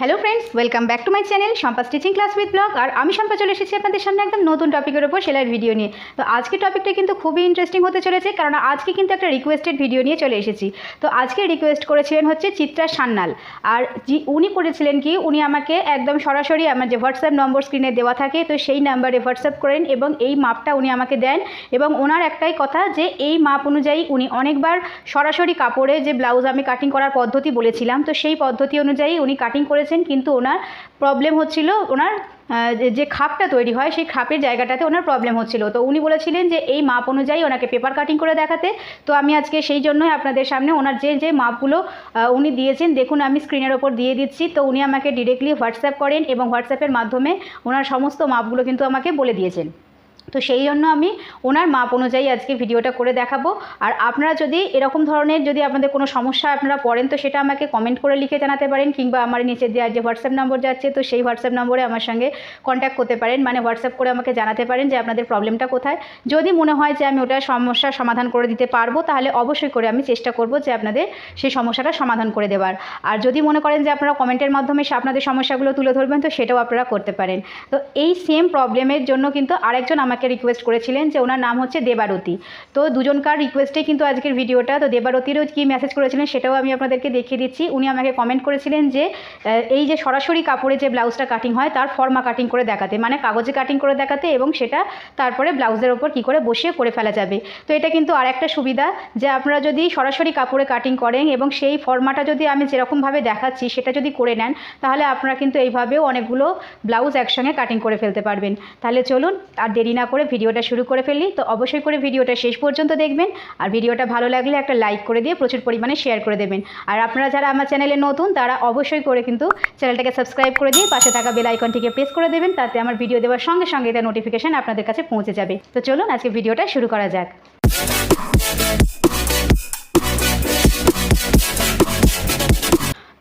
Hello friends welcome back to my channel Sampa stitching class with blog আর আমি সম্পা চলে এসেছি আপনাদের সামনে একদম নতুন টপিকের উপর সেলাইয়ের ভিডিও নিয়ে। তো আজকে টপিকটা কিন্তু খুবই ইন্টারেস্টিং হতে চলেছে, কারণ আজকে কিন্তু একটা রিকোয়েস্টেড ভিডিও নিয়ে চলে এসেছি। তো আজকে রিকোয়েস্ট করেছিলেন হচ্ছে চিত্রা সান্যাল। আর উনি করেছিলেন কি, উনি আমাকে একদম সরাসরি আমার যে হোয়াটসঅ্যাপ নম্বর স্ক্রিনে দেওয়া থাকে, তো সেই নাম্বারে হোয়াটসঅ্যাপ করেন এবং এই মাপটা উনি আমাকে দেন। এবং ওনার একটাই কথা যে, এই মাপ অনুযায়ী উনি অনেকবার সরাসরি কাপড়ে যে ব্লাউজ আমি কাটিং করার পদ্ধতি বলেছিলাম, তো সেই পদ্ধতি অনুযায়ী উনি কাটিং করেছেন কিন্তু ওনার প্রবলেম হচ্ছিল, ওনার যে- খাপটা তৈরি হয়, সেই খাপের জায়গাটাতে ওনার প্রবলেম হচ্ছিল। তো উনি বলেছিলেন যে, এই মাপ অনুযায়ী ওনাকে পেপার কাটিং করে দেখাতে। তো আমি আজকে সেই জন্যই আপনাদের সামনে ওনার যে যে মাপগুলো উনি দিয়েছেন, দেখুন আমি স্ক্রিনের ওপর দিয়ে দিচ্ছি। তো উনি আমাকে ডিরেক্টলি হোয়াটসঅ্যাপ করেন এবং হোয়াটসঅ্যাপের মাধ্যমে ওনার সমস্ত মাপগুলো কিন্তু আমাকে বলে দিয়েছেন। তো সেই জন্য আমি ওনার মাপ অনুযায়ী আজকে ভিডিওটা করে দেখাবো। আর আপনারা যদি এরকম ধরনের যদি আপনাদের কোনো সমস্যা আপনারা পড়েন, তো সেটা আমাকে কমেন্ট করে লিখে জানাতে পারেন কিংবা আমার নিচে দেওয়া যে হোয়াটসঅ্যাপ নম্বর যাচ্ছে, তো সেই হোয়াটসঅ্যাপ নম্বরে আমার সঙ্গে কন্ট্যাক্ট করতে পারেন। মানে হোয়াটসঅ্যাপ করে আমাকে জানাতে পারেন যে আপনাদের প্রবলেমটা কোথায়। যদি মনে হয় যে আমি ওটা সমস্যার সমাধান করে দিতে পারব, তাহলে অবশ্যই করে আমি চেষ্টা করব যে আপনাদের সেই সমস্যাটা সমাধান করে দেওয়ার। আর যদি মনে করেন যে আপনারা কমেন্টের মাধ্যমে সে আপনাদের সমস্যাগুলো তুলে ধরবেন, তো সেটাও আপনারা করতে পারেন। তো এই সেম প্রবলেমের জন্য কিন্তু আরেকজন আমাকে রিকোয়েস্ট করেছিলেন যে ওনার নাম হচ্ছে দেবারতী। তো দুজনকার রিকোয়েস্টেই কিন্তু আজকের ভিডিওটা তো দেবারতীরও কী মেসেজ করেছিলেন সেটাও আমি আপনাদেরকে দেখিয়ে দিচ্ছি। উনি আমাকে কমেন্ট করেছিলেন যে এই যে সরাসরি কাপড়ে যে ব্লাউজটা কাটিং হয়, তার ফর্মা কাটিং করে দেখাতে মানে কাগজে কাটিং করে দেখাতে এবং সেটা তারপরে ব্লাউজের ওপর কী করে বসিয়ে করে ফেলা যাবে। তো এটা কিন্তু আরেকটা সুবিধা যে আপনারা যদি সরাসরি কাপড়ে কাটিং করেন এবং সেই ফর্মাটা যদি আমি যেরকমভাবে দেখাচ্ছি, সেটা যদি করে নেন, তাহলে আপনারা কিন্তু এইভাবেও অনেকগুলো ব্লাউজ একসঙ্গে কাটিং করে ফেলতে পারবেন। তাহলে চলুন, আর দেরি না করে ভিডিওটা শুরু করে ফেলি। তো অবশ্যই করে ভিডিওটা শেষ পর্যন্ত দেখবেন। আর ভিডিওটা ভালো লাগলে একটা লাইক করে দিয়ে প্রচুর পরিমাণে শেয়ার করে দেবেন। আর আপনারা যারা আমার চ্যানেলে নতুন, তারা অবশ্যই করে কিন্তু চ্যানেলটাকে সাবস্ক্রাইব করে দিয়ে পাশে থাকা বেল আইকনটিকে প্রেস করে দেবেন, তাতে আমার ভিডিও দেওয়ার সঙ্গে সঙ্গে এটা নোটিফিকেশান আপনাদের কাছে পৌঁছে যাবে। তো চলুন আজকে ভিডিওটা শুরু করা যাক।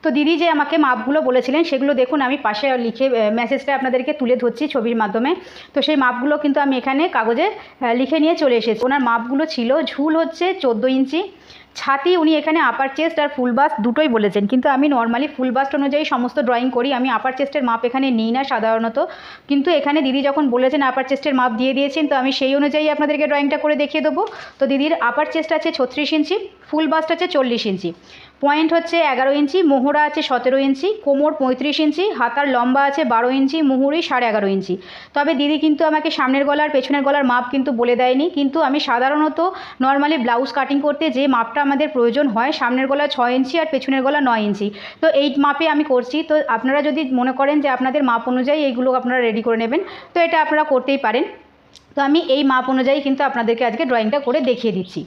তো দিদি যে আমাকে মাপগুলো বলেছিলেন, সেগুলো দেখুন, আমি পাশে লিখে মেসেজটা আপনাদেরকে তুলে ধরছি ছবির মাধ্যমে। তো সেই মাপগুলো কিন্তু আমি এখানে কাগজে লিখে নিয়ে চলে এসেছি। ওনার মাপগুলো ছিল, ঝুল হচ্ছে চোদ্দ ইঞ্চি। ছাতি উনি এখানে আপার চেস্ট আর ফুল বাস্ট দুটোই বলেছেন। কিন্তু আমি নর্মালি ফুল বাস্ট অনুযায়ী সমস্ত ড্রয়িং করি। আমি আপার চেস্টের মাপ এখানে নিই না সাধারণত। কিন্তু এখানে দিদি যখন বলেছেন আপার চেস্টের মাপ দিয়ে দিয়েছেন, তো আমি সেই অনুযায়ী আপনাদেরকে ড্রয়িংটা করে দেখিয়ে দেবো। তো দিদির আপার চেস্ট আছে ছত্রিশ ইঞ্চি ফুল বাস্ট আছে চল্লিশ ইঞ্চি। পয়েন্ট হচ্ছে এগারো ইঞ্চি, মোহরা আছে সতেরো ইঞ্চি, কোমর পঁয়ত্রিশ ইঞ্চি, হাতার লম্বা আছে বারো ইঞ্চি, মুহুরি সাড়ে এগারো ইঞ্চি। তবে দিদি কিন্তু আমাকে সামনের গলার, পেছনের গলার মাপ কিন্তু বলে দেয়নি। কিন্তু আমি সাধারণত নর্মালি ব্লাউজ কাটিং করতে যে মাপটা আমাদের প্রয়োজন হয়, সামনের গলা ছয় ইঞ্চি আর পেছনের গলা নয় ইঞ্চি। তো এই মাপে আমি করছি। তো আপনারা যদি মনে করেন যে আপনাদের মাপ অনুযায়ী এইগুলো আপনারা রেডি করে নেবেন। তো এটা আপনারা করতেই পারেন। তো আমি এই মাপ অনুযায়ী কিন্তু আপনাদেরকে আজকে ড্রয়িংটা করে দেখিয়ে দিচ্ছি।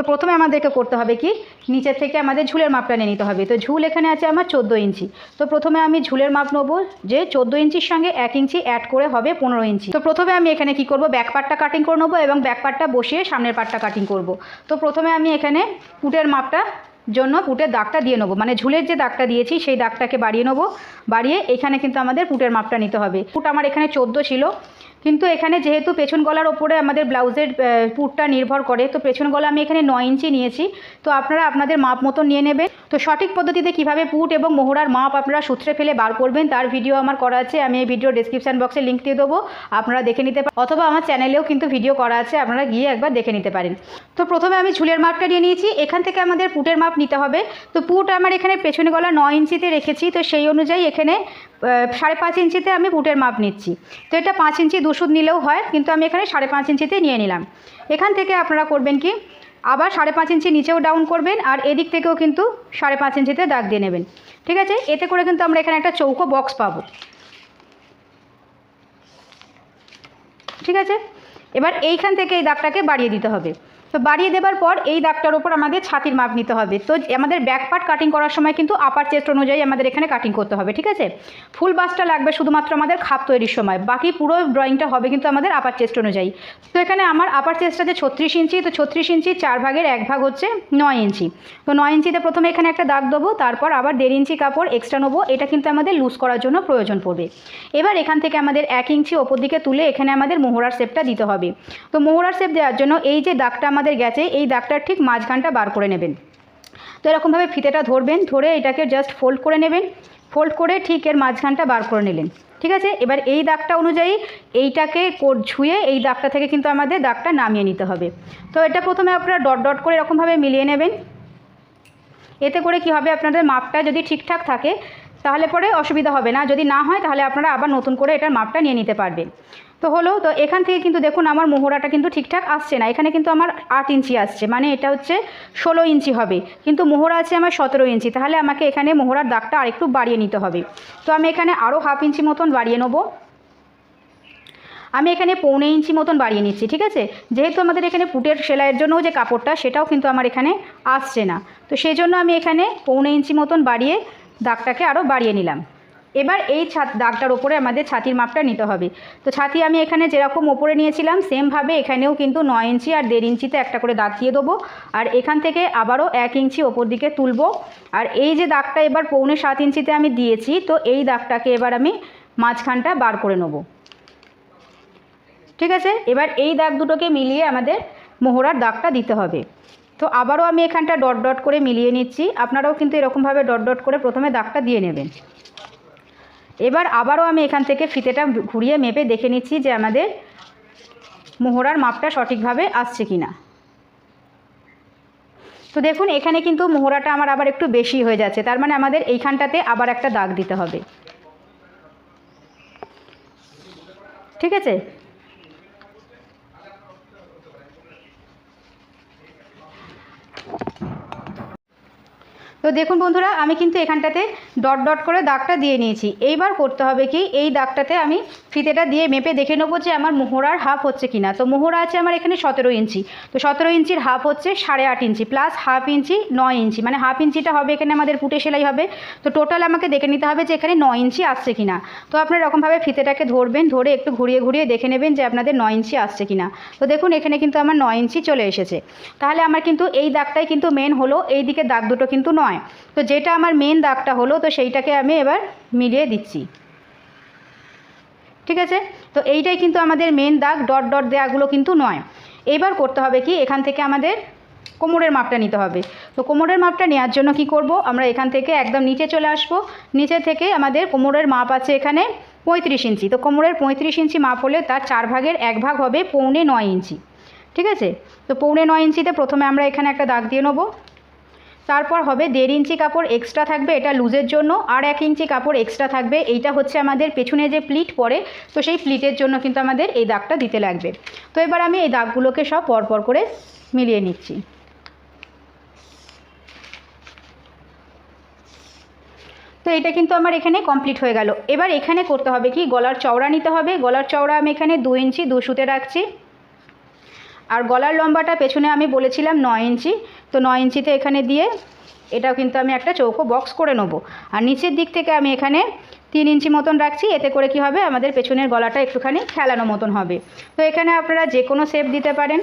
তো প্রথমে আমাদেরকে করতে হবে কি? নিচের থেকে আমাদের ঝুলের মাপটা নিয়ে নিতে হবে। তো ঝুল এখানে আছে আমার চোদ্দ ইঞ্চি। তো প্রথমে আমি ঝুলের মাপ নেব যে চোদ্দ ইঞ্চির সঙ্গে এক ইঞ্চি অ্যাড করে হবে পনেরো ইঞ্চি। তো প্রথমে আমি এখানে কি করব? ব্যাক পার্টটা কাটিং করে নেব এবং ব্যাক পার্টটা বসিয়ে সামনের পার্টটা কাটিং করব। তো প্রথমে আমি এখানে পুটের মাপটা জন্য পুটের দাগটা দিয়ে নেব। মানে ঝুলের যে দাগটা দিয়েছি সেই দাগটাকে বাড়িয়ে নেব। বাড়িয়ে এখানে কিন্তু আমাদের পুটের মাপটা নিতে হবে। পুট আমার এখানে চোদ্দ ছিল। কিন্তু এখানে যেহেতু পেছন গলার ওপরে আমাদের ব্লাউজের পুটটা নির্ভর করে, তো পেছন গলা আমি এখানে নয় ইঞ্চি নিয়েছি। তো আপনারা আপনাদের মাপ মতো নিয়ে নেবেন। তো সঠিক পদ্ধতিতে কীভাবে পুট এবং মোহরার মাপ আপনারা সূত্রে ফেলে বার করবেন, তার ভিডিও আমার করা আছে। আমি এই ভিডিও ডিসক্রিপশান বক্সে লিঙ্ক দিয়ে দেবো, আপনারা দেখে নিতে পারেন অথবা আমার চ্যানেলেও কিন্তু ভিডিও করা আছে, আপনারা গিয়ে একবার দেখে নিতে পারেন। তো প্রথমে আমি ঝুলের মাপটা নিয়ে নিয়েছি। এখান থেকে আমাদের পুটের মাপ নিতে হবে। তো পুট আমার এখানে পেছনে গলা নয় ইঞ্চিতে রেখেছি, তো সেই অনুযায়ী এখানে সাড়ে পাঁচ ইঞ্চিতে আমি বুটের মাপ নিচ্ছি। তো এটা পাঁচ ইঞ্চি দুশুদ নিলেও হয়, কিন্তু আমি এখানে সাড়ে পাঁচ ইঞ্চিতে নিয়ে নিলাম। এখান থেকে আপনারা করবেন কি, আবার সাড়ে পাঁচ ইঞ্চি নিচেও ডাউন করবেন, আর এদিক থেকেও কিন্তু সাড়ে পাঁচ ইঞ্চিতে দাগ দিয়ে নেবেন। ঠিক আছে? এতে করে কিন্তু আমরা এখানে একটা চৌকো বক্স পাবো। ঠিক আছে? এবার এইখান থেকে এই দাগটাকে বাড়িয়ে দিতে হবে। তো বাড়িয়ে দেওয়ার পর এই দাগটার উপর আমাদের ছাতির মাপ নিতে হবে। তো আমাদের ব্যাক পার্ট কাটিং করার সময় কিন্তু আপার চেস্ট অনুযায়ী আমাদের এখানে কাটিং করতে হবে, ঠিক আছে? ফুল বাসটা লাগবে শুধুমাত্র আমাদের খাপ তৈরির সময়। বাকি পুরো ড্রয়িংটা হবে কিন্তু আমাদের আপার চেস্ট অনুযায়ী। তো এখানে আমার আপার চেস্ট আছে ছত্রিশ ইঞ্চি, তো ছত্রিশ ইঞ্চি চার ভাগের এক ভাগ হচ্ছে নয় ইঞ্চি। তো নয় ইঞ্চিতে প্রথমে এখানে একটা দাগ দেবো, তারপর আবার দেড় ইঞ্চি কাপড় এক্সট্রা নেব, এটা কিন্তু আমাদের লুজ করার জন্য প্রয়োজন পড়বে। এবার এখান থেকে আমাদের এক ইঞ্চি ওপর দিকে তুলে এখানে আমাদের মোহরার শেপটা দিতে হবে। তো মোহরার শেপ দেওয়ার জন্য এই যে দাগটা আমাদের গেছে, এই দাগটার ঠিক মাঝখানটা বার করে নেবেন। তো এরকমভাবে ফিতেটা ধরবেন, ধরে এটাকে জাস্ট ফোল্ড করে নেবেন। ফোল্ড করে ঠিক এর মাঝখানটা বার করে নিলেন। ঠিক আছে? এবার এই দাগটা অনুযায়ী এইটাকে কোট ছুঁয়ে এই দাগটা থেকে কিন্তু আমাদের দাগটা নামিয়ে নিতে হবে। তো এটা প্রথমে আপনারা ডট ডট করে এরকমভাবে মিলিয়ে নেবেন। এতে করে কি হবে? আপনাদের মাপটা যদি ঠিকঠাক থাকে, তাহলে পরে অসুবিধা হবে না। যদি না হয়, তাহলে আপনারা আবার নতুন করে এটার মাপটা নিয়ে নিতে পারবেন। তো হলো, তো এখান থেকে কিন্তু দেখুন আমার মোহরাটা কিন্তু ঠিকঠাক আসছে না। এখানে কিন্তু আমার আট ইঞ্চি আসছে মানে এটা হচ্ছে ষোলো ইঞ্চি হবে। কিন্তু মোহরা আছে আমার সতেরো ইঞ্চি, তাহলে আমাকে এখানে মোহরার দাগটা আরেকটু বাড়িয়ে নিতে হবে। তো আমি এখানে আরও হাফ ইঞ্চি মতন বাড়িয়ে নেব। আমি এখানে পৌনে ইঞ্চি মতন বাড়িয়ে নিচ্ছি, ঠিক আছে? যেহেতু আমাদের এখানে পুটের সেলাইয়ের জন্য যে কাপড়টা, সেটাও কিন্তু আমার এখানে আসছে না। তো সেই জন্য আমি এখানে পৌনে ইঞ্চি মতন বাড়িয়ে দাগটাকে আরও বাড়িয়ে নিলাম। এবার এই ছাত দাগটার ওপরে আমাদের ছাতির মাপটা নিতে হবে। তো ছাতি আমি এখানে যেরকম ওপরে নিয়েছিলাম, সেমভাবে এখানেও কিন্তু নয় ইঞ্চি আর দেড় ইঞ্চিতে একটা করে দাগ দিয়ে দেবো। আর এখান থেকে আবারও এক ইঞ্চি ওপর দিকে তুলবো। আর এই যে দাগটা এবার পৌনে সাত ইঞ্চিতে আমি দিয়েছি, তো এই দাগটাকে এবার আমি মাঝখানটা বার করে নেব। ঠিক আছে? এবার এই দাগ দুটোকে মিলিয়ে আমাদের মোহরার দাগটা দিতে হবে। তো আবারও আমি এখানটা ডট ডট করে মিলিয়ে নিচ্ছি। আপনারাও কিন্তু এরকমভাবে ডট ডট করে প্রথমে দাগটা দিয়ে নেবেন। এবার আবারও আমি এখান থেকে ফিতেটা ঘুরিয়ে মেপে দেখে নিচ্ছি যে আমাদের মোহরার মাপটা সঠিকভাবে আসছে কি না তো দেখুন, এখানে কিন্তু মোহরাটা আমার আবার একটু বেশি হয়ে যাচ্ছে, তার মানে আমাদের এইখানটাতে আবার একটা দাগ দিতে হবে। ঠিক আছে? তো দেখুন বন্ধুরা, আমি কিন্তু এখানটাতে ডট ডট করে দাগটা দিয়ে নিয়েছি। এইবার করতে হবে কি, এই দাগটাতে আমি ফিতেটা দিয়ে মেপে দেখে নেব যে আমার মোহরার হাফ হচ্ছে কি না তো মোহরা আছে আমার এখানে সতেরো ইঞ্চি। তো সতেরো ইঞ্চির হাফ হচ্ছে সাড়ে আট ইঞ্চি, প্লাস হাফ ইঞ্চি নয় ইঞ্চি। মানে হাফ ইঞ্চিটা হবে এখানে আমাদের পুটে সেলাই হবে। তো টোটাল আমাকে দেখে নিতে হবে যে এখানে নয় ইঞ্চি আসছে কি না তো আপনারা এরকমভাবে ফিতেটাকে ধরবেন, ধরে একটু ঘুরিয়ে ঘুরিয়ে দেখে নেবেন যে আপনাদের নয় ইঞ্চি আসছে কি না তো দেখুন, এখানে কিন্তু আমার নয় ইঞ্চি চলে এসেছে। তাহলে আমার কিন্তু এই দাগটাই কিন্তু মেন হলো এই দিকে দাগ দুটো কিন্তু নয়। তো যেটা আমার মেন দাগটা হলো, তো সেইটাকে আমি এবার মিলিয়ে দিচ্ছি। ঠিক আছে? তো এইটাই কিন্তু আমাদের মেন দাগ ডট ডট দেওয়াগুলো কিন্তু নয়। এবার করতে হবে কি? এখান থেকে আমাদের কোমরের মাপটা নিতে হবে। তো কোমরের মাপটা নেওয়ার জন্য কি করব? আমরা এখান থেকে একদম নিচে চলে আসব। নিচে থেকে আমাদের কোমরের মাপ আছে এখানে পঁয়ত্রিশ ইঞ্চি। তো কোমরের পঁয়ত্রিশ ইঞ্চি মাপ হলে তার চার ভাগের এক ভাগ হবে পৌনে নয় ইঞ্চি। ঠিক আছে? তো পৌনে নয় ইঞ্চিতে প্রথমে আমরা এখানে একটা দাগ দিয়ে নেব। তারপর হবে দেড় ইঞ্চি কাপড় এক্সট্রা থাকবে, এটা লুজের জন্য। আর এক ইঞ্চি কাপড় এক্সট্রা থাকবে, এইটা হচ্ছে আমাদের পেছনে যে প্লিট পরে তো সেই প্লিটের জন্য কিন্তু আমাদের এই দাগটা দিতে লাগবে। তো এবার আমি এই দাগগুলোকে সব পরপর করে মিলিয়ে নিচ্ছি। তো এটা কিন্তু আমার এখানে কমপ্লিট হয়ে গেল। এবার এখানে করতে হবে কি, গলার চওড়া নিতে হবে। গলার চওড়া আমি এখানে দু ইঞ্চি, দু সুতে রাখছি। আর গলার লম্বাটা পেছনে আমি বলেছিলাম নয় ইঞ্চি, তো নয় ইঞ্চিতে এখানে দিয়ে এটাও কিন্তু আমি একটা চৌকো বক্স করে নেব। আর নিচের দিক থেকে আমি এখানে তিন ইঞ্চি মতন রাখছি, এতে করে কি হবে? আমাদের পেছনের গলাটা একটুখানি খেলানো মতন হবে। তো এখানে আপনারা যে কোনো শেপ দিতে পারেন।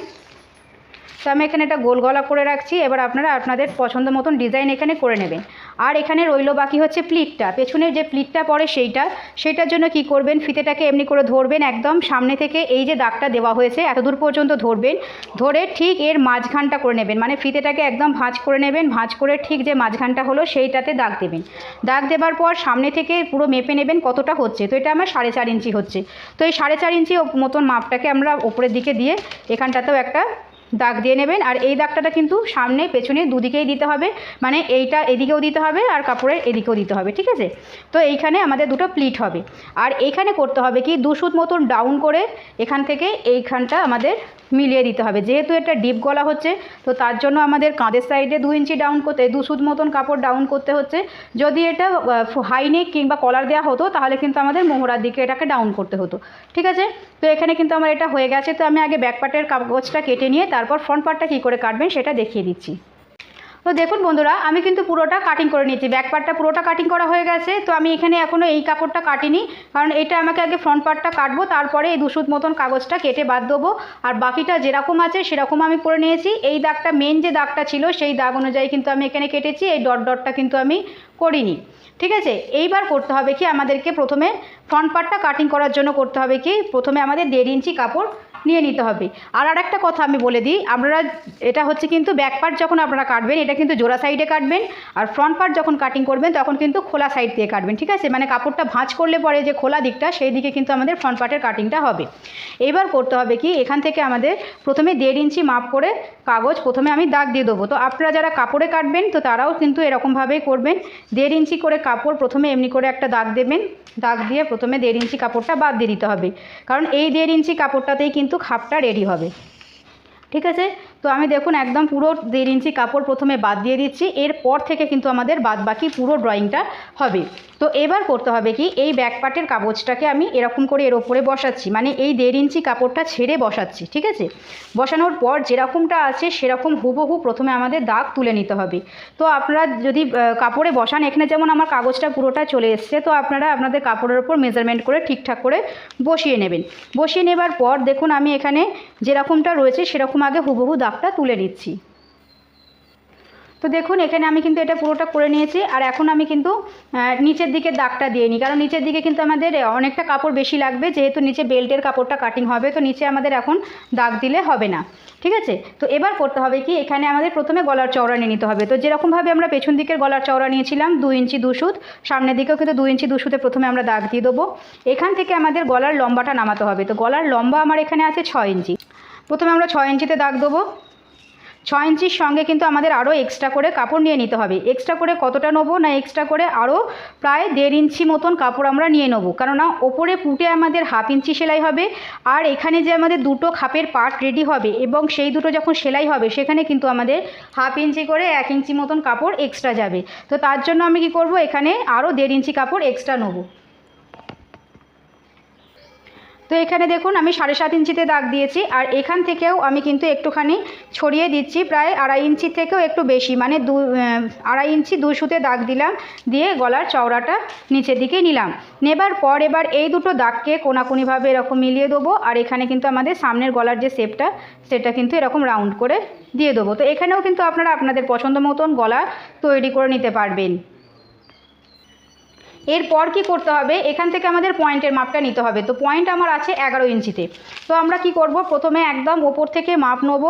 তো আমি এখানে একটা গোল গলা করে রাখছি। এবার আপনারা আপনাদের পছন্দ মতন ডিজাইন এখানে করে নেবেন। আর এখানে রইল বাকি হচ্ছে প্লিটটা পেছনের যে প্লিটটা পড়ে সেইটা সেইটার জন্য কি করবেন? ফিতেটাকে এমনি করে ধরবেন একদম সামনে থেকে এই যে দাগটা দেওয়া হয়েছে, এত দূর পর্যন্ত ধরবেন। ধরে ঠিক এর মাঝখানটা করে নেবেন। মানে ফিতেটাকে একদম ভাঁজ করে নেবেন। ভাঁজ করে ঠিক যে মাঝখানটা হলো সেইটাতে দাগ দেবেন। দাগ দেবার পর সামনে থেকে পুরো মেপে নেবেন কতটা হচ্ছে। তো এটা আমার সাড়ে চার ইঞ্চি হচ্ছে। তো এই সাড়ে চার ইঞ্চি মতন মাপটাকে আমরা উপরের দিকে দিয়ে এখানটাতেও একটা দাগ দিয়ে নেবেন। আর এই দাগটাটা কিন্তু সামনে, পেছনে দুদিকেই দিতে হবে। মানে এইটা এদিকেও দিতে হবে আর কাপড়ের এদিকেও দিতে হবে, ঠিক আছে? তো এইখানে আমাদের দুটো প্লিট হবে। আর এইখানে করতে হবে কি, দু সুত মতন ডাউন করে এখান থেকে এইখানটা আমাদের মিলিয়ে দিতে হবে। যেহেতু এটা ডিপ গলা হচ্ছে, তো তার জন্য আমাদের কাঁধের সাইডে দু ইঞ্চি ডাউন করতে, দু সুত মতন কাপড় ডাউন করতে হচ্ছে। যদি এটা হাই নেক কিংবা কলার দেওয়া হতো, তাহলে কিন্তু আমাদের মোহরার দিকে এটাকে ডাউন করতে হতো, ঠিক আছে? তো এখানে কিন্তু আমার এটা হয়ে গেছে। তো আমি আগে ব্যাক পার্টের কাগজটা কেটে নিয়ে তারপর ফ্রন্ট পার্টটা কী করে কাটবেন সেটা দেখিয়ে দিচ্ছি। তো দেখুন বন্ধুরা, আমি কিন্তু পুরোটা কাটিং করে নিয়েছি। ব্যাক পার্টটা পুরোটা কাটিং করা হয়ে গেছে, তো আমি এখানে এখনও এই কাপড়টা কাটিনি। কারণ এটা আমাকে আগে ফ্রন্ট পার্টটা কাটবো, তারপরে এই দুশুদ মতন কাগজটা কেটে বাদ দেবো। আর বাকিটা যেরকম আছে, সেরকম আমি করে নিয়েছি। এই দাগটা মেন যে দাগটা ছিল, সেই দাগ অনুযায়ী কিন্তু আমি এখানে কেটেছি। এই ডট ডটটা কিন্তু আমি করিনি। ঠিক আছে? এইবার করতে হবে কি, আমাদেরকে প্রথমে ফ্রন্ট পার্টটা কাটিং করার জন্য করতে হবে কি, প্রথমে আমাদের দেড় ইঞ্চি কাপড় নিয়ে নিতে হবে। আর আর একটা কথা আমি বলে দিই, আপনারা এটা হচ্ছে কিন্তু ব্যাক পার্ট যখন আপনারা কাটবেন, এটা কিন্তু জোড়া সাইডে কাটবেন, আর ফ্রন্ট পার্ট যখন কাটিং করবেন, তখন কিন্তু খোলা সাইড দিয়ে কাটবেন, ঠিক আছে? মানে কাপড়টা ভাঁজ করলে পরে যে খোলা দিকটা, সেই দিকে কিন্তু আমাদের ফ্রন্ট পার্টের কাটিংটা হবে। এবার করতে হবে কি, এখান থেকে আমাদের প্রথমে দেড় ইঞ্চি মাপ করে কাগজ প্রথমে আমি দাগ দিয়ে দেবো। তো আপনারা যারা কাপড়ে কাটবেন, তো তারাও কিন্তু এরকমভাবেই করবেন। দেড় ইঞ্চি করে কাপড় প্রথমে এমনি করে একটা দাগ দেবেন, দাগ দিয়ে প্রথমে দেড় ইঞ্চি কাপড়টা বাদ দিয়ে দিতে হবে। কারণ এই দেড় ইঞ্চি কাপড়টাতেই কিন্তু খাপটা রেডি হবে। ঠিক আছে? তো আমি দেখুন একদম পুরো দেড় ইঞ্চি কাপড় প্রথমে বাদ দিয়ে দিচ্ছি, এরপর থেকে কিন্তু আমাদের বাদ বাকি পুরো ড্রয়িংটা হবে। তো এবার করতে হবে কি, এই ব্যাক পার্টের কাগজটাকে আমি এরকম করে এর ওপরে বসাচ্ছি মানে এই দেড় ইঞ্চি কাপড়টা ছেড়ে বসাচ্ছি, ঠিক আছে? বসানোর পর যেরকমটা আছে সেরকম হুবহু প্রথমে আমাদের দাগ তুলে নিতে হবে। তো আপনারা যদি কাপড়ে বসান, এখানে যেমন আমার কাগজটা পুরোটা চলে এসছে, তো আপনারা আপনাদের কাপড়ের ওপর মেজারমেন্ট করে ঠিকঠাক করে বসিয়ে নেবেন। বসিয়ে নেবার পর দেখুন আমি এখানে যেরকমটা রয়েছে সেরকম আগে হুবহু দাগটা তুলে নিচ্ছি। তো দেখুন, এখানে আমি কিন্তু এটা পুরোটা করে নিয়েছি, আর এখন আমি কিন্তু নিচের দিকে দাগটা দিয়ে নিই। কারণ নিচের দিকে কিন্তু আমাদের অনেকটা কাপড় বেশি লাগবে, যেহেতু নিচে বেল্টের কাপড়টা কাটিং হবে, তো নিচে আমাদের এখন দাগ দিলে হবে না। ঠিক আছে? তো এবার করতে হবে কি, এখানে আমাদের প্রথমে গলার চওড়া নিয়ে নিতে হবে। তো যেরকমভাবে আমরা পেছন দিকের গলার চওড়া নিয়েছিলাম দু ইঞ্চি দুশুত সামনের দিকেও কিন্তু দু ইঞ্চি দুশুতে প্রথমে আমরা দাগ দিয়ে দেবো। এখান থেকে আমাদের গলার লম্বাটা নামাতে হবে। তো গলার লম্বা আমার এখানে আছে ছয় ইঞ্চি। প্রথমে আমরা ছয় ইঞ্চিতে দাগ দেবো। ছ ইঞ্চির সঙ্গে কিন্তু আমাদের আরও এক্সট্রা করে কাপড় নিয়ে নিতে হবে। এক্সট্রা করে কতটা নেব না এক্সট্রা করে আরও প্রায় দেড় ইঞ্চি মতন কাপড় আমরা নিয়ে নেব। কেননা ওপরে পুটে আমাদের হাফ ইঞ্চি সেলাই হবে আর এখানে যে আমাদের দুটো খাপের পার্ট রেডি হবে এবং সেই দুটো যখন সেলাই হবে সেখানে কিন্তু আমাদের হাফ ইঞ্চি করে এক ইঞ্চি মতন কাপড় এক্সট্রা যাবে। তো তার জন্য আমি কি করব? এখানে আরও দেড় ইঞ্চি কাপড় এক্সট্রা নেব। তো এখানে দেখুন আমি সাড়ে সাত ইঞ্চিতে দাগ দিয়েছি, আর এখান থেকেও আমি কিন্তু একটুখানি ছড়িয়ে দিচ্ছি প্রায় আড়াই ইঞ্চি থেকেও একটু বেশি মানে দু আড়াই ইঞ্চি দুই সুতে দাগ দিলাম, দিয়ে গলার চওড়াটা নিচের দিকে নিলাম। নেবার পর এবার এই দুটো দাগকে কোনাকুনিভাবে এরকম মিলিয়ে দেবো, আর এখানে কিন্তু আমাদের সামনের গলার যে শেপটা, সেটা কিন্তু এরকম রাউন্ড করে দিয়ে দেবো। তো এখানেও কিন্তু আপনারা আপনাদের পছন্দ মতন গলা তৈরি করে নিতে পারবেন। এরপর কি করতে হবে? এখান থেকে আমাদের পয়েন্টের মাপটা নিতে হবে। তো পয়েন্ট আমার আছে এগারো ইঞ্চিতে। তো আমরা কি করব? প্রথমে একদম ওপর থেকে মাপ নেব।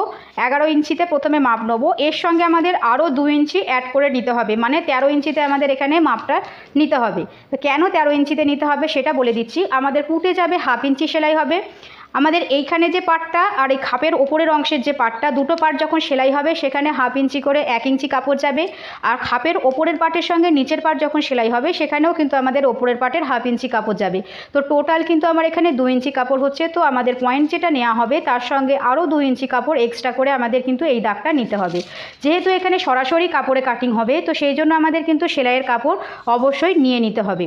এগারো ইঞ্চিতে প্রথমে মাপ নেব। এর সঙ্গে আমাদের আরও দু ইঞ্চি অ্যাড করে নিতে হবে। মানে তেরো ইঞ্চিতে আমাদের এখানে মাপটা নিতে হবে। তো কেন তেরো ইঞ্চিতে নিতে হবে সেটা বলে দিচ্ছি। আমাদের পুটে যাবে হাফ ইঞ্চি সেলাই হবে। আমাদের এইখানে যে পাটটা আর এই খাপের ওপরের অংশের যে পাটটা, দুটো পার্ট যখন সেলাই হবে, সেখানে হাফ ইঞ্চি করে এক ইঞ্চি কাপড় যাবে। আর খাপের ওপরের পার্টের সঙ্গে নিচের পার্ট যখন সেলাই হবে, সেখানেও কিন্তু আমাদের ওপরের পার্টের হাফ ইঞ্চি কাপড় যাবে। তো টোটাল কিন্তু আমার এখানে দু ইঞ্চি কাপড় হচ্ছে। তো আমাদের পয়েন্ট যেটা নেওয়া হবে, তার সঙ্গে আরও দু ইঞ্চি কাপড় এক্সট্রা করে আমাদের কিন্তু এই দাগটা নিতে হবে। যেহেতু এখানে সরাসরি কাপড়ে কাটিং হবে, তো সেই জন্য আমাদের কিন্তু সেলাইয়ের কাপড় অবশ্যই নিয়ে নিতে হবে।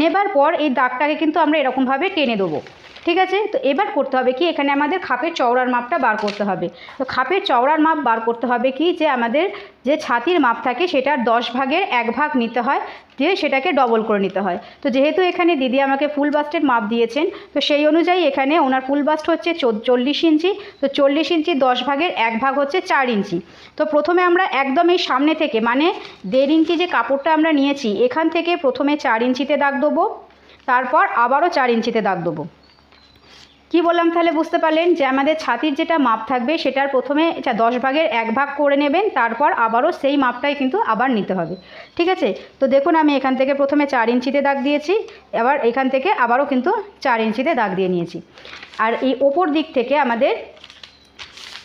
নেবার পর এই দাগটাকে কিন্তু আমরা এরকমভাবে টেনে দেবো। ঠিক আছে? তো এবার করতে হবে কি? এখানে আমাদের খাপের চওড়ার মাপটা বার করতে হবে। তো খাপের চওড়ার মাপ বার করতে হবে কি? যে আমাদের যে ছাতির মাপ থাকে সেটার দশ ভাগের এক ভাগ নিতে হয় দিয়ে সেটাকে ডবল করে নিতে হয়। তো যেহেতু এখানে দিদি আমাকে ফুল বাস্টের মাপ দিয়েছেন, তো সেই অনুযায়ী এখানে ওনার ফুল বাস্ট হচ্ছে চল্লিশ ইঞ্চি। তো চল্লিশ ইঞ্চি দশ ভাগের এক ভাগ হচ্ছে চার ইঞ্চি। তো প্রথমে আমরা একদম এই সামনে থেকে মানে দেড় ইঞ্চি যে কাপড়টা আমরা নিয়েছি, এখান থেকে প্রথমে চার ইঞ্চিতে দাগ দেবো, তারপর আবারও চার ইঞ্চিতে দাগ দেবো। কি বললাম তাহলে বুঝতে পারলেন? যে আমাদের ছাতির যেটা মাপ থাকবে, সেটার প্রথমে দশ ভাগের এক ভাগ করে নেবেন, তারপর আবারও সেই মাপটাই কিন্তু আবার নিতে হবে। ঠিক আছে? তো দেখুন, আমি এখান থেকে প্রথমে চার ইঞ্চিতে দাগ দিয়েছি, এবার এখান থেকে আবারও কিন্তু চার ইঞ্চিতে দাগ দিয়ে নিয়েছি। আর এই ওপর দিক থেকে আমাদের,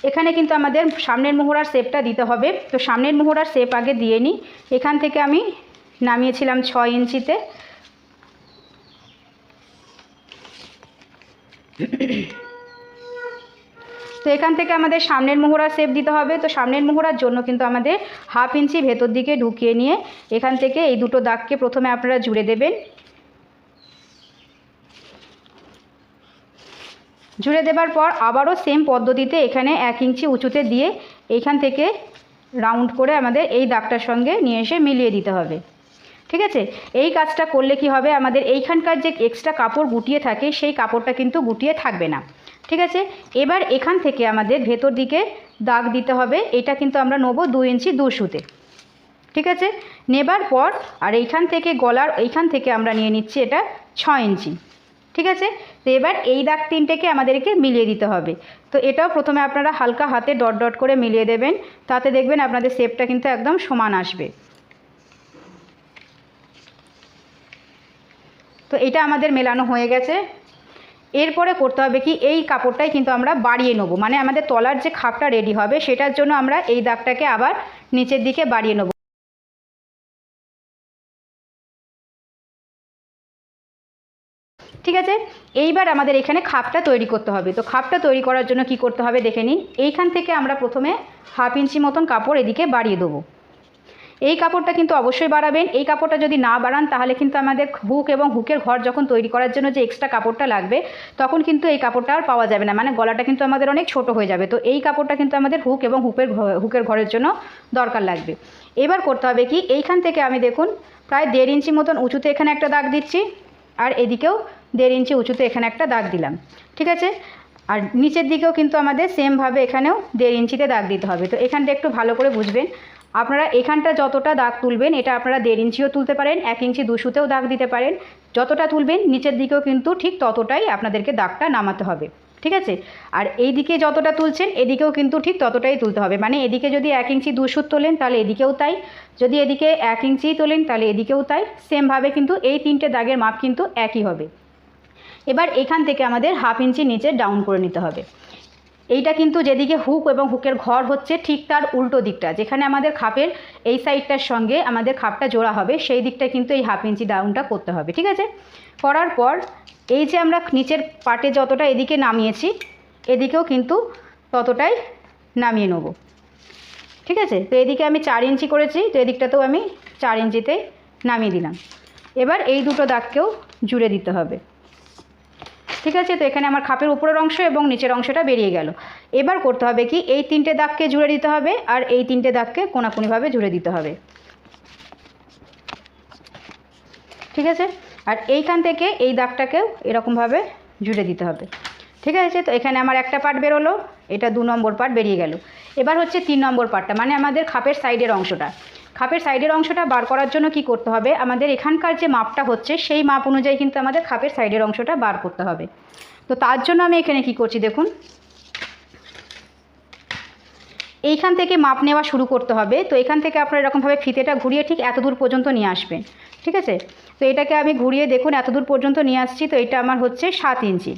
এখানে কিন্তু আমাদের সামনের মোহরার শেপটা দিতে হবে। তো সামনের মোহরার শেপ আগে দিয়ে নিই। এখান থেকে আমি নামিয়েছিলাম ছয় ইঞ্চিতে। তো এখান থেকে আমাদের সামনের মোহরা শেপ দিতে হবে। তো সামনের মোহরার জন্য কিন্তু আমাদের হাফ ইঞ্চি ভেতর দিকে ঢুকিয়ে নিয়ে এখান থেকে এই দুটো দাগকে প্রথমে আপনারা জুড়ে দেবেন। জুড়ে দেবার পর আবারও সেম পদ্ধতিতে এখানে এক ইঞ্চি উঁচুতে দিয়ে এইখান থেকে রাউন্ড করে আমাদের এই দাগটার সঙ্গে নিয়ে এসে মিলিয়ে দিতে হবে। ঠিক আছে? এই কাজটা করলে কি হবে? আমাদের এইখানকার যে এক্সট্রা কাপড় গুটিয়ে থাকে, সেই কাপড়টা কিন্তু গুটিয়ে থাকবে না। ঠিক আছে? এবার এখান থেকে আমাদের ভেতর দিকে দাগ দিতে হবে। এটা কিন্তু আমরা নেব দু ইঞ্চি দু সুতে। ঠিক আছে? নেবার পর, আর এইখান থেকে গলার, এইখান থেকে আমরা নিয়ে নিচ্ছি এটা ছ ইঞ্চি। ঠিক আছে? তো এবার এই দাগ তিনটেকে আমাদেরকে মিলিয়ে দিতে হবে। তো এটাও প্রথমে আপনারা হালকা হাতে ডট ডট করে মিলিয়ে দেবেন। তাতে দেখবেন আপনাদের শেপটা কিন্তু একদম সমান আসবে। তো এটা আমাদের মেলানো হয়ে গেছে। এরপরে করতে হবে কি, এই কাপড়টাই কিন্তু আমরা বাড়িয়ে নেব। মানে আমাদের তলার যে খাপটা রেডি হবে, সেটার জন্য আমরা এই দাগটাকে আবার নিচের দিকে বাড়িয়ে নেব। ঠিক আছে? এইবার আমাদের এখানে খাপটা তৈরি করতে হবে। তো খাপটা তৈরি করার জন্য কি করতে হবে দেখে নিই। এইখান থেকে আমরা প্রথমে হাফ ইঞ্চি মতন কাপড় এদিকে বাড়িয়ে দেবো। এই কাপড়টা কিন্তু অবশ্যই বাড়াবেন। এই কাপড়টা যদি না বাড়ান, তাহলে কিন্তু আমাদের হুক এবং হুকের ঘর যখন তৈরি করার জন্য যে এক্সট্রা কাপড়টা লাগবে, তখন কিন্তু এই কাপড়টা আর পাওয়া যাবে না। মানে গলাটা কিন্তু আমাদের অনেক ছোট হয়ে যাবে। তো এই কাপড়টা কিন্তু আমাদের হুক এবং হুকের হুকের ঘরের জন্য দরকার লাগবে। এবার করতে হবে কি, এইখান থেকে আমি দেখুন, প্রায় দেড় ইঞ্চি মতন উঁচুতে এখানে একটা দাগ দিচ্ছি, আর এদিকেও দেড় ইঞ্চি উঁচুতে এখানে একটা দাগ দিলাম। ঠিক আছে? আর নিচের দিকেও কিন্তু আমাদের সেমভাবে এখানেও দেড় ইঞ্চিতে দাগ দিতে হবে। তো এখানটা একটু ভালো করে বুঝবেন। আপনারা এখানটা যতটা দাগ তুলবেন, এটা আপনারা দেড় ইঞ্চিও তুলতে পারেন, এক ইঞ্চি দুশুতেও দাগ দিতে পারেন। যতটা তুলবেন, নিচের দিকেও কিন্তু ঠিক ততটাই আপনাদেরকে দাগটা নামাতে হবে। ঠিক আছে? আর এই দিকে যতটা তুলছেন, এদিকেও কিন্তু ঠিক ততটাই তুলতে হবে। মানে এদিকে যদি এক ইঞ্চি দুশুত তোলেন, তাহলে এদিকেও তাই। যদি এদিকে এক ইঞ্চি তোলেন, তাহলে এদিকেও তাই। সেমভাবে কিন্তু এই তিনটে দাগের মাপ কিন্তু একই হবে। এবার এখান থেকে আমাদের হাফ ইঞ্চি নিচে ডাউন করে নিতে হবে। এইটা কিন্তু যেদিকে হুক এবং হুকের ঘর হচ্ছে ঠিক তার উল্টো দিকটা। যেখানে আমাদের খাপের এই সাইডটার সঙ্গে আমাদের খাপটা জোড়া হবে, সেই দিকটা কিন্তু এই হাফ ইঞ্চি ডাউনটা করতে হবে, ঠিক আছে? করার পর এই যে আমরা নিচের পাটে যতটা এদিকে নামিয়েছি, এদিকেও কিন্তু ততটাই নামিয়ে নেব, ঠিক আছে? তো এদিকে আমি চার ইঞ্চি করেছি, তো এদিকটাতেও আমি চার ইঞ্চিতে নামিয়ে দিলাম। এবার এই দুটো দাগকেও জুড়ে দিতে হবে। ঠিক আছে? তো এখানে আমার খাপের উপরের অংশ এবং নিচের অংশটা বেরিয়ে গেল। এবার করতে হবে কি? এই তিনটে দাগকে জুড়ে দিতে হবে আর এই তিনটে দাগকে কোনাকুনিভাবে জুড়ে দিতে হবে। ঠিক আছে? আর এইখান থেকে এই দাগটাকেও এরকমভাবে জুড়ে দিতে হবে। ঠিক আছে? তো এখানে আমার একটা পার্ট বেরোলো, এটা দু নম্বর পার্ট বেরিয়ে গেল। এবার হচ্ছে তিন নম্বর পার্টটা মানে আমাদের খাপের সাইডের অংশটা। খাপের সাইডের অংশটা বার করার জন্য কি করতে হবে? আমাদের এখানকার যে মাপটা হচ্ছে, সেই মাপ অনুযায়ী কিন্তু আমাদের খাপের সাইডের অংশটা বার করতে হবে। তো তার জন্য আমি এখানে কি করছি দেখুন। এইখান থেকে মাপ নেওয়া শুরু করতে হবে। তো এখান থেকে আপনারা এরকমভাবে ফিতেটা ঘুরিয়ে ঠিক এত দূর পর্যন্ত নিয়ে আসবেন। ঠিক আছে? তো এটাকে আমি ঘুরিয়ে দেখুন এত দূর পর্যন্ত নিয়ে আসছি, তো এটা আমার হচ্ছে সাত ইঞ্চি।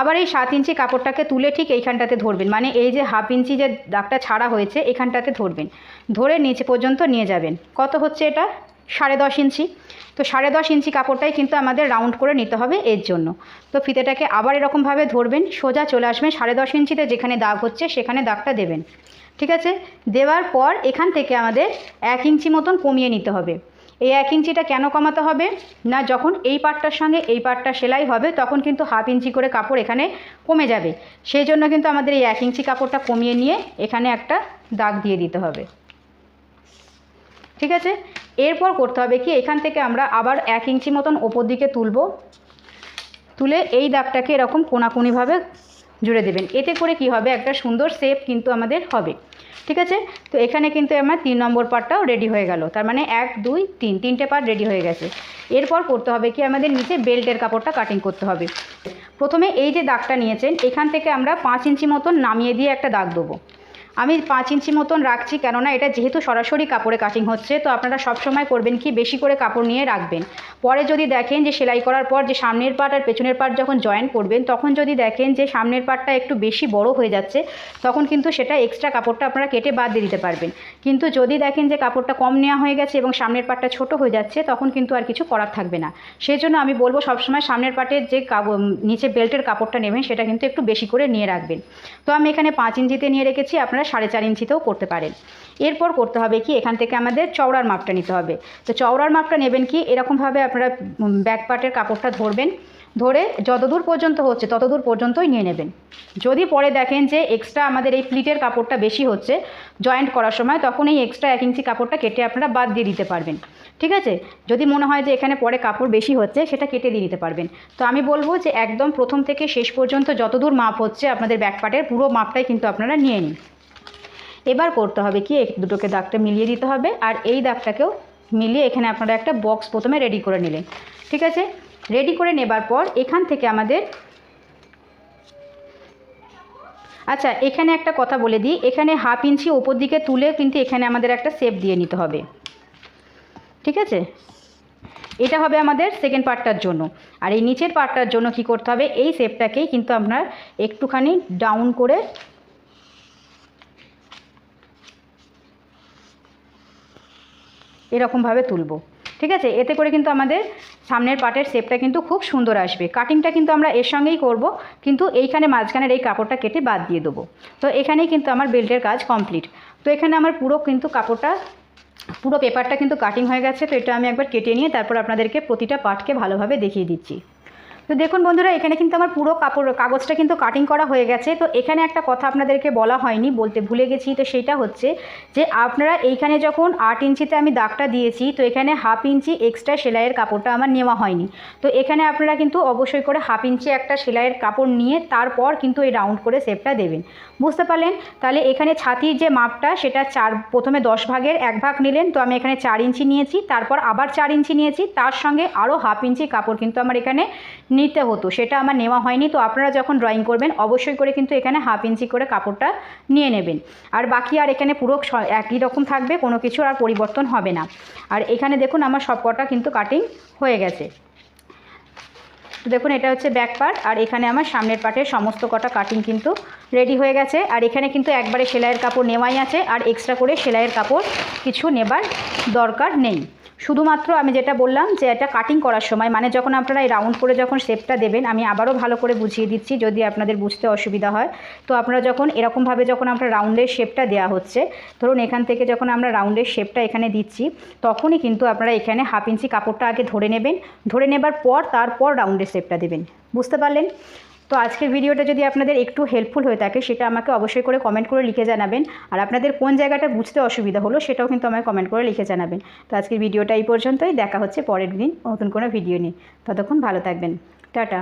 আবার এই সাত ইঞ্চি কাপড়টাকে তুলে ঠিক এইখানটাতে ধরবেন মানে এই যে হাফ ইঞ্চি যে দাগটা ছাড়া হয়েছে এখানটাতে ধরবেন। ধরে নিচে পর্যন্ত নিয়ে যাবেন। কত হচ্ছে এটা? সাড়ে দশ ইঞ্চি। তো সাড়ে দশ ইঞ্চি কাপড়টাই কিন্তু আমাদের রাউন্ড করে নিতে হবে এর জন্য। তো ফিতেটাকে আবার এরকমভাবে ধরবেন, সোজা চলে আসবেন সাড়ে দশ ইঞ্চিতে যেখানে দাগ হচ্ছে সেখানে দাগটা দেবেন। ঠিক আছে? দেওয়ার পর এখান থেকে আমাদের এক ইঞ্চি মতন কমিয়ে নিতে হবে। এই এক ইঞ্চিটা কেন কমাতে হবে? না যখন এই পাটটার সঙ্গে এই পাটটা সেলাই হবে, তখন কিন্তু হাফ ইঞ্চি করে কাপড় এখানে কমে যাবে। সেই জন্য কিন্তু আমাদের এই এক ইঞ্চি কাপড়টা কমিয়ে নিয়ে এখানে একটা দাগ দিয়ে দিতে হবে। ঠিক আছে? এরপর করতে হবে কি? এখান থেকে আমরা আবার এক ইঞ্চি মতন ওপর দিকে তুলব। তুলে এই দাগটাকে এরকম কোনাকুনিভাবে জুড়ে দেবেন। এতে করে কি হবে? একটা সুন্দর শেপ কিন্তু আমাদের হবে। ঠিক আছে? তো এখানে কিন্তু আমার তিন নম্বর পার্টটাও রেডি হয়ে গেল। তার মানে এক, দুই, তিন, তিনটে পার্ট রেডি হয়ে গেছে। এরপর করতে হবে কি? আমাদের নিচে বেল্টের কাপড়টা কাটিং করতে হবে। প্রথমে এই যে দাগটা নিয়েছেন, এখান থেকে আমরা পাঁচ ইঞ্চি মতন নামিয়ে দিয়ে একটা দাগ দেবো। আমি পাঁচ ইঞ্চি মতন রাখছি কেননা এটা যেহেতু সরাসরি কাপড়ে কাটিং হচ্ছে, তো আপনারা সব সময় করবেন কি বেশি করে কাপড় নিয়ে রাখবেন। পরে যদি দেখেন যে সেলাই করার পর যে সামনের পার্ট আর পেছনের পাট যখন জয়েন করবেন, তখন যদি দেখেন যে সামনের পার্টটা একটু বেশি বড় হয়ে যাচ্ছে, তখন কিন্তু সেটা এক্সট্রা কাপড়টা আপনারা কেটে বাদ দিয়ে দিতে পারবেন। কিন্তু যদি দেখেন যে কাপড়টা কম নেওয়া হয়ে গেছে এবং সামনের পাটটা ছোট হয়ে যাচ্ছে, তখন কিন্তু আর কিছু করার থাকবে না। সেই জন্য আমি বলব সবসময় সামনের পাটের যে নিচে বেল্টের কাপড়টা নেবেন, সেটা কিন্তু একটু বেশি করে নিয়ে রাখবেন। তো আমি এখানে পাঁচ ইঞ্চিতে নিয়ে রেখেছি, আপনারা সাড়ে চার ইঞ্চিতেও করতে পারেন। এরপর করতে হবে কি, এখান থেকে আমাদের চওড়ার মাপটা নিতে হবে। তো চওড়ার মাপটা নেবেন কি, এরকমভাবে আপনারা ব্যাক পার্টের কাপড়টা ধরবেন, ধরে যতদূর পর্যন্ত হচ্ছে ততদূর পর্যন্তই নিয়ে নেবেন। যদি পরে দেখেন যে এক্সট্রা আমাদের এই প্লিটের কাপড়টা বেশি হচ্ছে জয়েন্ট করার সময়, তখন এই এক্সট্রা এক ইঞ্চি কাপড়টা কেটে আপনারা বাদ দিয়ে দিতে পারবেন। ঠিক আছে? যদি মনে হয় যে এখানে পরে কাপড় বেশি হচ্ছে, সেটা কেটে দিয়ে দিতে পারবেন। তো আমি বলব যে একদম প্রথম থেকে শেষ পর্যন্ত যতদূর মাপ হচ্ছে, আপনাদের ব্যাক পার্টের পুরো মাপটাই কিন্তু আপনারা নিয়ে নিন। এবার করতে হবে কি দুটোকে দাগটা মিলিয়ে দিতে হবে, আর এই দাগটাকেও মিলিয়ে এখানে আপনারা একটা বক্স প্রথমে রেডি করে নিলেন। ঠিক আছে? রেডি করে নেবার পর এখান থেকে আমাদের আচ্ছা এখানে একটা কথা বলে দিই, এখানে হাফ ইঞ্চি ওপর দিকে তুলে কিন্তু এখানে আমাদের একটা শেপ দিয়ে নিতে হবে। ঠিক আছে? এটা হবে আমাদের সেকেন্ড পার্টটার জন্য। আর এই নিচের পার্টটার জন্য কি করতে হবে, এই শেপটাকেই কিন্তু আপনার একটুখানি ডাউন করে এরকমভাবে তুলব। ঠিক আছে? এতে করে কিন্তু আমাদের সামনের পাটের শেপটা কিন্তু খুব সুন্দর আসবে। কাটিংটা কিন্তু আমরা এর সঙ্গেই করব, কিন্তু এইখানে মাঝখানের এই কাপড়টা কেটে বাদ দিয়ে দেবো। তো এখানেই কিন্তু আমার বেল্টের কাজ কমপ্লিট তো এখানে আমার পুরো কিন্তু কাপড়টা, পুরো পেপারটা কিন্তু কাটিং হয়ে গেছে। তো এটা আমি একবার কেটে নিয়ে তারপর আপনাদেরকে প্রতিটা পার্টকে ভালোভাবে দেখিয়ে দিচ্ছি। তো দেখুন বন্ধুরা, এখানে কিন্তু আমার পুরো কাপড়, কাগজটা কিন্তু কাটিং করা হয়ে গেছে। তো এখানে একটা কথা আপনাদেরকে বলা হয়নি, বলতে ভুলে গেছি। তো সেটা হচ্ছে যে আপনারা এইখানে যখন আট ইঞ্চিতে আমি দাগটা দিয়েছি, তো এখানে হাফ ইঞ্চি এক্সট্রা সেলাইয়ের কাপড়টা আমার নেওয়া হয়নি। তো এখানে আপনারা কিন্তু অবশ্যই করে হাফ ইঞ্চি একটা সেলাইয়ের কাপড় নিয়ে তারপর কিন্তু এই রাউন্ড করে শেপটা দেবেন। বুঝতে পারলেন? তাহলে এখানে ছাতির যে মাপটা, সেটা চার, প্রথমে দশ ভাগের এক ভাগ নিলেন। তো আমি এখানে চার ইঞ্চি নিয়েছি, তারপর আবার চার ইঞ্চি নিয়েছি। তার সঙ্গে আরও হাফ ইঞ্চি কাপড় কিন্তু আমার এখানে নিতে হতো, সেটা আমার নেওয়া হয়নি। তো আপনারা যখন ড্রয়িং করবেন, অবশ্যই করে কিন্তু এখানে হাফ ইঞ্চি করে কাপড়টা নিয়ে নেবেন। আর বাকি আর এখানে পুরো একই রকম থাকবে, কোনো কিছু আর পরিবর্তন হবে না। আর এখানে দেখুন আমার সব কটা কিন্তু কাটিং হয়ে গেছে। তো দেখুন, এটা হচ্ছে ব্যাক পার্ট আর এখানে আমার সামনের পার্টের সমস্ত কটা কাটিং কিন্তু রেডি হয়ে গেছে। আর এখানে কিন্তু একবারে সেলাইয়ের কাপড় নেওয়াই আছে, আর এক্সট্রা করে সেলাইয়ের কাপড় কিছু নেবার দরকার নেই। শুধুমাত্র আমি যেটা বললাম যে এটা কাটিং করার সময় মানে যখন আপনারা এই রাউন্ড করে যখন শেপটা দেবেন, আমি আবারও ভালো করে বুঝিয়ে দিচ্ছি যদি আপনাদের বুঝতে অসুবিধা হয়। তো আপনারা যখন, এরকমভাবে যখন আমরা রাউন্ডের শেপটা দেওয়া হচ্ছে, ধরুন এখান থেকে যখন আমরা রাউন্ডের শেপটা এখানে দিচ্ছি, তখনই কিন্তু আপনারা এখানে হাফ ইঞ্চি কাপড়টা আগে ধরে নেবেন। ধরে নেবার পর, তারপর রাউন্ডের শেপটা দেবেন। বুঝতে পারলেন? তো আজকের ভিডিওটা যদি আপনাদের একটু হেল্পফুল হয়ে থাকে, সেটা আমাকে অবশ্যই করে কমেন্ট করে লিখে জানাবেন। আর আপনাদের কোন জায়গাটা বুঝতে অসুবিধা হলো, সেটাও কিন্তু আমাকে কমেন্ট করে লিখে জানাবেন। তো আজকের ভিডিওটা এই পর্যন্তই, দেখা হচ্ছে পরের দিন নতুন কোনো ভিডিও নিয়ে। ততক্ষণ ভালো থাকবেন। টাটা।